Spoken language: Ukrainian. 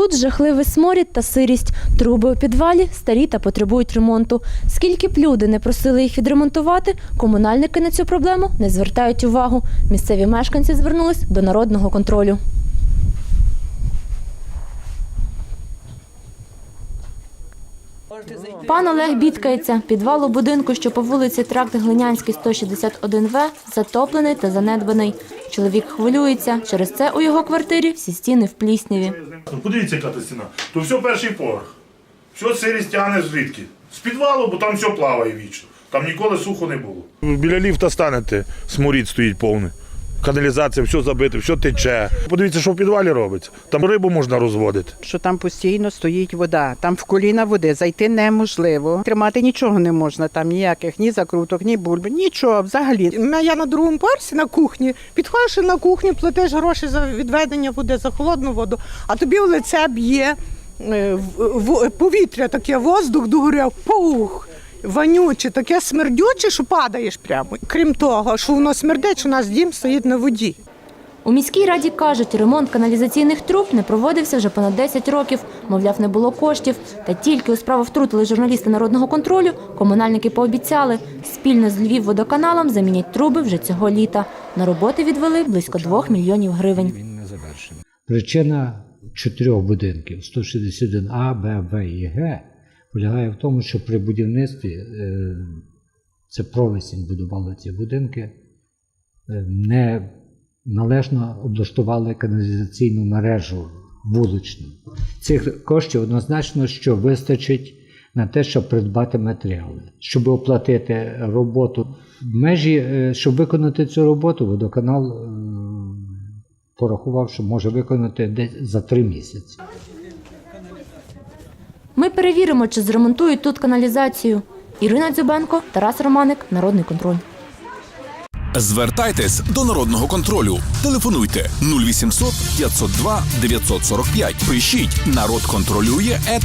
Тут жахливий сморід та сирість. Труби у підвалі старі та потребують ремонту. Скільки б люди не просили їх відремонтувати, комунальники на цю проблему не звертають увагу. Місцеві мешканці звернулись до народного контролю. Пан Олег бідкається. Підвал у будинку, що по вулиці Тракт Глинянський, 161В, затоплений та занедбаний. Чоловік хвилюється. Через це у його квартирі всі стіни в плісняві. Ну, Подивіться, яка та стіна. То все перший поверх. Все сирість тягне звідки? З підвалу, бо там все плаває вічно. Там ніколи сухо не було. Біля ліфта станете, сморід стоїть повний. Каналізація, все забите, все тече. Подивіться, що в підвалі робиться. Там рибу можна розводити. що там постійно стоїть вода. Там в коліна води зайти неможливо. Тримати нічого не можна, там ніяких ні закруток, ні бульби, нічого взагалі. Я на другому поверсі на кухні. Підходиш на кухню, платиш гроші за відведення води, за холодну воду, а тобі в лице б'є е, в- в- повітря, таке воздух догоряв, пух. Вонюче, таке смердюче, що падаєш прямо. Крім того, що воно смердить, що у нас дім стоїть на воді. У міській раді кажуть, ремонт каналізаційних труб не проводився вже понад 10 років. Мовляв, не було коштів. Та тільки у справу втрутили журналісти народного контролю, комунальники пообіцяли, спільно з Львівводоканалом замінять труби вже цього літа. На роботи відвели близько 2 мільйонів гривень. Він не завершений. Причина чотирьох будинків 161А, Б, В і Г полягає в тому, що при будівництві е, це провесінь будували ці будинки, е, не належно облаштували каналізаційну мережу вуличну. Цих коштів однозначно, що вистачить на те, щоб придбати матеріали, щоб оплатити роботу. Межі, е, щоб виконати цю роботу, водоканал порахував, що може виконати десь за три місяці. Ми перевіримо, чи зремонтують тут каналізацію. Ірина Дзюбенко, Тарас Романик, Народний контроль. Звертайтесь до народного контролю. Телефонуйте 0800 502 945. Пишіть народ контролює at.